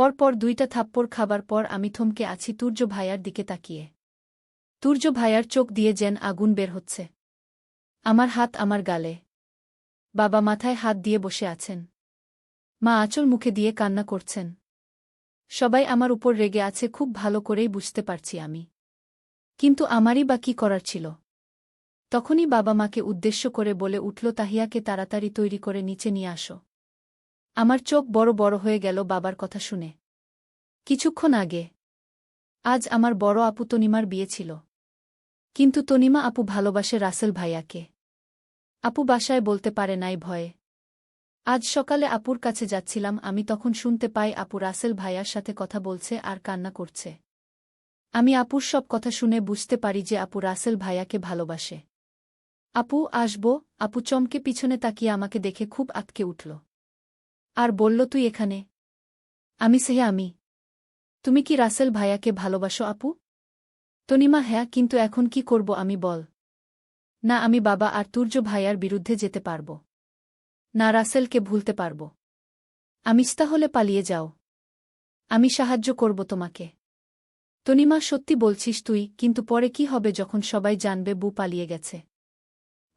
পরপর দুইটা থাপ্পড় খাবার পর আমি থমকে আছি তুর্য ভাইয়ার দিকে তাকিয়ে। তুর্য ভাইয়ার চোখ দিয়ে যেন আগুন বের হচ্ছে। আমার হাত আমার গালে। বাবা মাথায় হাত দিয়ে বসে আছেন। মা আঁচল মুখে দিয়ে কান্না করছেন। সবাই আমার উপর রেগে আছে খুব ভালো করেই বুঝতে পারছি আমি। কিন্তু আমারই বা কি করার ছিল? তখনই বাবা মাকে উদ্দেশ্য করে বলে উঠল, তাহিয়াকে তাড়াতাড়ি তৈরি করে নিচে নিয়ে আসো। আমার চোখ বড় বড় হয়ে গেল বাবার কথা শুনে। কিছুক্ষণ আগে। আজ আমার বড় আপু তনিমার বিয়ে ছিল। কিন্তু তনিমা আপু ভালোবাসে রাসেল ভাইয়াকে। আপু বাসায় বলতে পারে নাই ভয়ে। আজ সকালে আপুর কাছে যাচ্ছিলাম, আমি তখন শুনতে পাই আপু রাসেল ভাইয়ার সাথে কথা বলছে আর কান্না করছে। আমি আপুর সব কথা শুনে বুঝতে পারি যে আপু রাসেল ভাইয়াকে ভালোবাসে। আপু, আসব? আপু চমকে পিছনে তাকিয়ে আমাকে দেখে খুব আটকে উঠল। আর বলল, তুই এখানে? আমি সেহে আমি। তুমি কি রাসেল ভাইয়াকে ভালোবাসো, আপু? তনিমা হ্যাঁ কিন্তু এখন কি করব আমি বল? না, আমি বাবা আর তুর্য ভাইয়ার বিরুদ্ধে যেতে পারব। না, রাসেলকে ভুলতে পারব। আমি হলে পালিয়ে যাও। আমি সাহায্য করব তোমাকে। তনিমা, সত্যি বলছিস তুই, কিন্তু পরে কি হবে যখন সবাই জানবে বু পালিয়ে গেছে?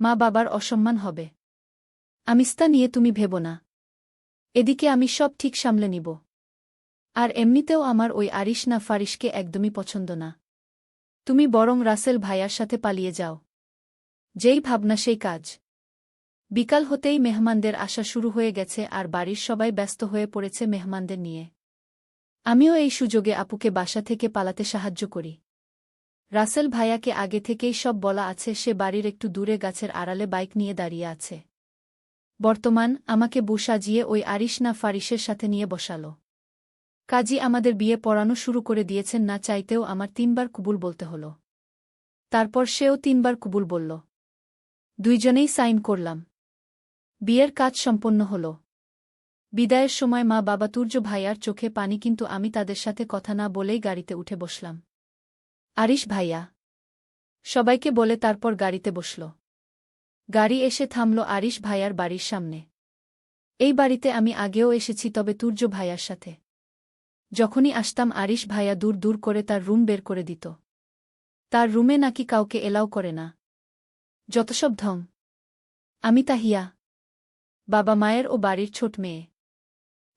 মা বাবার অসম্মান হবে। আমিস্তা নিয়ে তুমি ভেব না। এদিকে আমি সব ঠিক সামলে নিব। আর এমনিতেও আমার ওই আরিশ না ফারিশকে একদমই পছন্দ না। তুমি বরং রাসেল ভাইয়ার সাথে পালিয়ে যাও। যেই ভাবনা, সেই কাজ। বিকাল হতেই মেহমানদের আসা শুরু হয়ে গেছে আর বাড়ির সবাই ব্যস্ত হয়ে পড়েছে মেহমানদের নিয়ে। আমিও এই সুযোগে আপুকে বাসা থেকে পালাতে সাহায্য করি। রাসেল ভাইয়াকে আগে থেকেই সব বলা আছে, সে বাড়ির একটু দূরে গাছের আড়ালে বাইক নিয়ে দাঁড়িয়ে আছে। বর্তমান আমাকে বু সাজিয়ে ওই আরিশ না ফারিসের সাথে নিয়ে বসালো। কাজী আমাদের বিয়ে পড়ানো শুরু করে দিয়েছেন না চাইতেও আমার তিনবার কুবুল বলতে হল। তারপর সেও তিনবার কুবুল বলল। দুইজনেই সাইন করলাম। বিয়ের কাজ সম্পন্ন হল। বিদায়ের সময় মা বাবা তুর্য ভাইয়ার চোখে পানি কিন্তু আমি তাদের সাথে কথা না বলেই গাড়িতে উঠে বসলাম। আরিশ ভাইয়া। সবাইকে বলে তারপর গাড়িতে বসল। গাড়ি এসে থামল আরিশ ভাইয়ার বাড়ির সামনে। এই বাড়িতে আমি আগেও এসেছি, তবে তুর্য ভাইয়ার সাথে। যখনই আসতাম, আরিশ ভাইয়া দূর দূর করে তার রুম বের করে দিত। তার রুমে নাকি কাউকে এলাও করে না। যত সব ধং আমি তাহিয়া, বাবা মায়ের ও বাড়ির ছোট মেয়ে।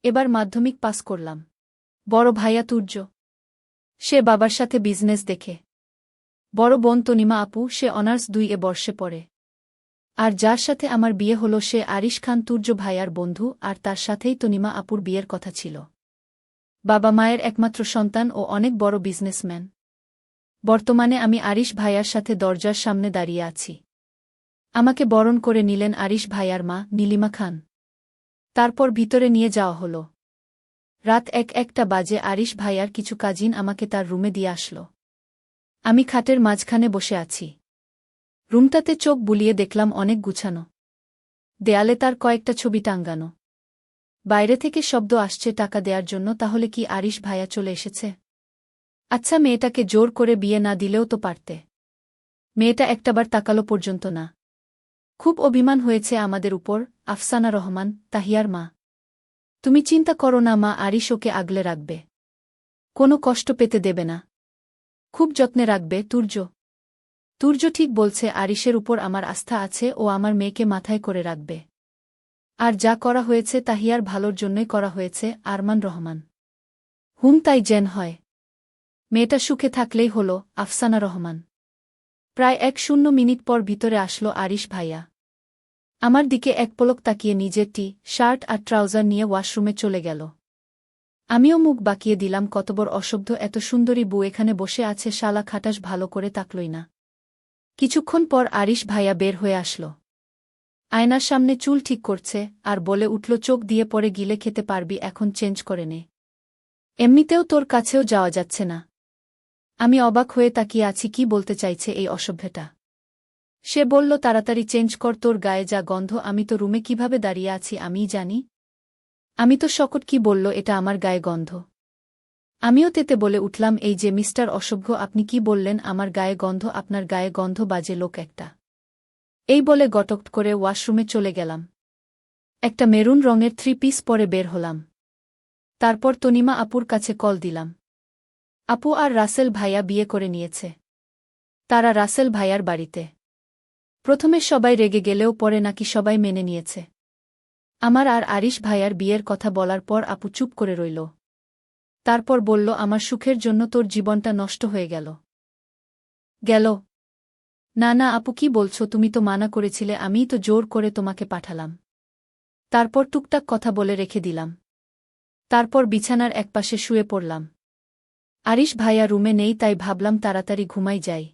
এবার মাধ্যমিক পাস করলাম। বড় ভাইয়া তুর্য। সে বাবার সাথে বিজনেস দেখে। বড় বোন তনিমা আপু, সে অনার্স দুই এ বর্ষে পড়ে। আর যার সাথে আমার বিয়ে হল সে আরিশ খান তুর্য ভাইয়ার বন্ধু, আর তার সাথেই তনিমা আপুর বিয়ের কথা ছিল। বাবা মায়ের একমাত্র সন্তান ও অনেক বড় বিজনেসম্যান। বর্তমানে আমি আরিশ ভাইয়ার সাথে দরজার সামনে দাঁড়িয়ে আছি। আমাকে বরণ করে নিলেন আরিশ ভাইয়ার মা, নীলিমা খান। তারপর ভিতরে নিয়ে যাওয়া হল। রাত এক একটা বাজে আরিশ ভাইয়ার কিছু কাজিন আমাকে তার রুমে দিয়ে আসল। আমি খাটের মাঝখানে বসে আছি। রুমটাতে চোখ বুলিয়ে দেখলাম অনেক গুছানো। দেয়ালে তার কয়েকটা ছবি টাঙ্গানো বাইরে থেকে শব্দ আসছে টাকা দেওয়ার জন্য, তাহলে কি আরিশ ভাইয়া চলে এসেছে? আচ্ছা মেয়েটাকে জোর করে বিয়ে না দিলেও তো পারতে। মেয়েটা একটাবার তাকালো পর্যন্ত না। খুব অভিমান হয়েছে আমাদের উপর, আফসানা রহমান, তাহিয়ার মা। তুমি চিন্তা করো না মা, আরিশ ওকে আগলে রাখবে। কোনো কষ্ট পেতে দেবে না। খুব যত্নে রাখবে, তুর্য। তুর্য ঠিক বলছে, আরিশের উপর আমার আস্থা আছে ও আমার মেয়েকে মাথায় করে রাখবে। আর যা করা হয়েছে তাহিয়ার ভালোর জন্যই করা হয়েছে, আরমান রহমান। হুম, তাই জেন হয়। মেয়েটা সুখে থাকলেই হল, আফসানা রহমান। প্রায় এক শূন্য মিনিট পর ভিতরে আসলো আরিশ ভাইয়া। আমার দিকে এক পলক তাকিয়ে নিজের টি, শার্ট আর ট্রাউজার নিয়ে ওয়াশরুমে চলে গেল। আমিও মুখ বাকিয়ে দিলাম, কতবর অসভ্য এত সুন্দরী বউ এখানে বসে আছে, শালা খাটাস ভালো করে তাকলই না। কিছুক্ষণ পর আরিশ ভাইয়া বের হয়ে আসল। আয়নার সামনে চুল ঠিক করছে আর বলে উঠল, চোখ দিয়ে পরে গিলে খেতে পারবি, এখন চেঞ্জ করে নে। এমনিতেও তোর কাছেও যাওয়া যাচ্ছে না। আমি অবাক হয়ে তাকিয়ে আছি, কি বলতে চাইছে এই অসভ্যটা? সে বলল, তাড়াতাড়ি চেঞ্জ কর, তোর গায়ে যা গন্ধ, আমি তো রুমে কীভাবে দাঁড়িয়ে আছি, আমিই জানি। আমি তো শকট কি বলল, এটা আমার গায়ে গন্ধ। আমিও তেতে বলে উঠলাম, এই যে, মিস্টার অসভ্য, আপনি কি বললেন? আমার গায়ে গন্ধ, আপনার গায়ে গন্ধ বাজে লোক একটা। এই বলে গটক করে ওয়াশরুমে চলে গেলাম। একটা মেরুন রঙের থ্রি পিস পরে বের হলাম। তারপর তনিমা আপুর কাছে কল দিলাম। আপু আর রাসেল ভাইয়া বিয়ে করে নিয়েছে। তারা রাসেল ভাইয়ার বাড়িতে। প্রথমে সবাই রেগে গেলেও পরে নাকি সবাই মেনে নিয়েছে। আমার আর আরিশ ভাইয়ার বিয়ের কথা বলার পর আপু চুপ করে রইল। তারপর বলল, আমার সুখের জন্য তোর জীবনটা নষ্ট হয়ে গেল। গেল। না না, আপু, কি বলছো? তুমি তো মানা করেছিলে, আমিই তো জোর করে তোমাকে পাঠালাম। তারপর টুকটাক কথা বলে রেখে দিলাম। তারপর বিছানার একপাশে শুয়ে পড়লাম। আরিশ ভাইয়া রুমে নেই, তাই ভাবলাম তাড়াতাড়ি ঘুমাই যাই।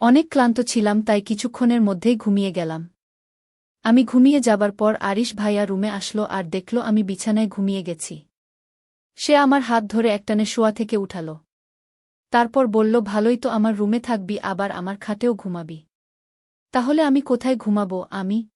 অনেক ক্লান্ত ছিলাম, তাই কিছুক্ষণের মধ্যেই ঘুমিয়ে গেলাম। আমি ঘুমিয়ে যাবার পর আরিশ ভাইয়া রুমে আসলো আর দেখল আমি বিছানায় ঘুমিয়ে গেছি। সে আমার হাত ধরে একটানে শোয়া থেকে উঠাল। তারপর বলল, ভালোই তো আমার রুমে থাকবি, আবার আমার খাটেও ঘুমাবি। তাহলে আমি কোথায় ঘুমাবো, আমি?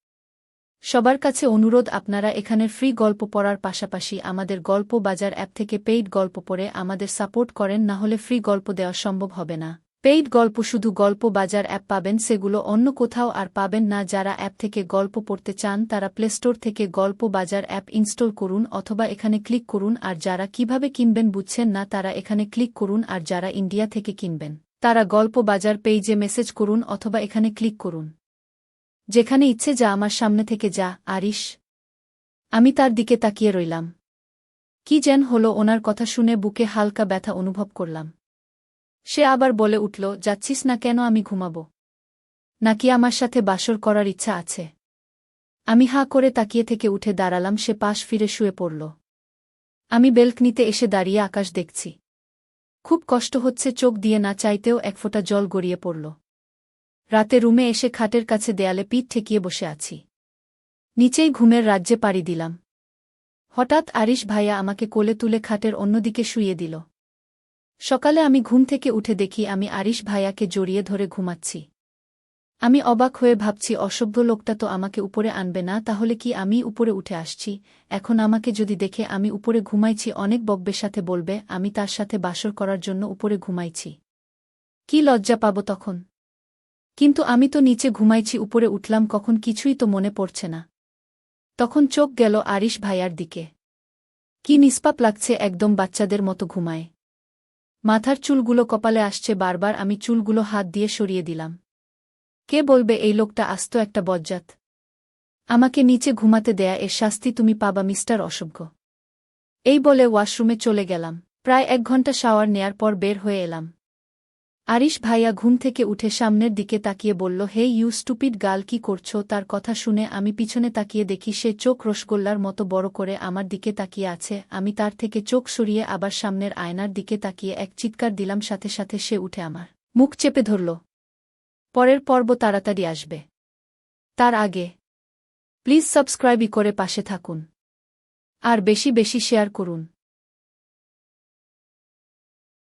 সবার কাছে অনুরোধ, আপনারা এখানে ফ্রি গল্প পড়ার পাশাপাশি আমাদের গল্প বাজার অ্যাপ থেকে পেইড গল্প পড়ে আমাদের সাপোর্ট করেন না হলে ফ্রি গল্প দেওয়া সম্ভব হবে না। পেইড গল্প শুধু গল্প বাজার অ্যাপ পাবেন, সেগুলো অন্য কোথাও আর পাবেন না। যারা অ্যাপ থেকে গল্প পড়তে চান, তারা প্লেস্টোর থেকে গল্প বাজার অ্যাপ ইনস্টল করুন অথবা এখানে ক্লিক করুন। আর যারা কীভাবে কিনবেন বুঝছেন না, তারা এখানে ক্লিক করুন। আর যারা ইন্ডিয়া থেকে কিনবেন, তারা গল্প বাজার পেইজে মেসেজ করুন অথবা এখানে ক্লিক করুন। যেখানে ইচ্ছে যা আমার সামনে থেকে যা, আরিশ। আমি তার দিকে তাকিয়ে রইলাম। কি যেন হলো ওনার কথা শুনে বুকে হালকা ব্যথা অনুভব করলাম। সে আবার বলে উঠল, যাচ্ছিস না কেন আমি ঘুমাব? নাকি আমার সাথে বাসর করার ইচ্ছা আছে? আমি হাঁ করে তাকিয়ে থেকে উঠে দাঁড়ালাম, সে পাশ ফিরে শুয়ে পড়ল। আমি বেলকনিতে এসে দাঁড়িয়ে আকাশ দেখছি। খুব কষ্ট হচ্ছে চোখ দিয়ে না চাইতেও এক ফোঁটা জল গড়িয়ে পড়ল। রাতে রুমে এসে খাটের কাছে দেয়ালে পিঠ ঠেকিয়ে বসে আছি। নিচেই ঘুমের রাজ্যে পাড়ি দিলাম। হঠাৎ আরিশ ভাইয়া আমাকে কোলে তুলে খাটের অন্যদিকে শুইয়ে দিল। সকালে আমি ঘুম থেকে উঠে দেখি আমি আরিশ ভাইয়াকে জড়িয়ে ধরে ঘুমাচ্ছি। আমি অবাক হয়ে ভাবছি, অসভ্য লোকটা তো আমাকে উপরে আনবে না, তাহলে কি আমি উপরে উঠে আসছি? এখন আমাকে যদি দেখে আমি উপরে ঘুমাইছি, অনেক বব্বের সাথে বলবে, আমি তার সাথে বাসর করার জন্য উপরে ঘুমাইছি। কি লজ্জা পাব তখন? কিন্তু আমি তো নিচে ঘুমাইছি, উপরে উঠলাম, কখন কিছুই তো মনে পড়ছে না। তখন চোখ গেল আরিশ ভাইয়ার দিকে। কি নিষ্পাপ লাগছে একদম বাচ্চাদের মতো ঘুমায়। মাথার চুলগুলো কপালে আসছে বারবার আমি চুলগুলো হাত দিয়ে সরিয়ে দিলাম। কে বলবে এই লোকটা আস্ত একটা বজ্জাত? আমাকে নিচে ঘুমাতে দেয়া এর শাস্তি তুমি পাবা মিস্টার অসভ্য এই বলে ওয়াশরুমে চলে গেলাম। প্রায় এক ঘণ্টা শাওয়ার নেয়ার পর বের হয়ে এলাম। আরিশ ভাইয়া ঘুম থেকে উঠে সামনের দিকে তাকিয়ে বলল, হে ইউ স্টুপিড গাল, কি করছ? তার কথা শুনে আমি পিছনে তাকিয়ে দেখি সে চোখ রসগোল্লার মতো বড় করে আমার দিকে তাকিয়ে আছে। আমি তার থেকে চোখ সরিয়ে আবার সামনের আয়নার দিকে তাকিয়ে এক চিৎকার দিলাম, সাথে সাথে সে উঠে আমার মুখ চেপে ধরল। পরের পর্ব তাড়াতাড়ি আসবে। তার আগে প্লিজ সাবস্ক্রাইবই করে পাশে থাকুন। আর বেশি বেশি শেয়ার করুন।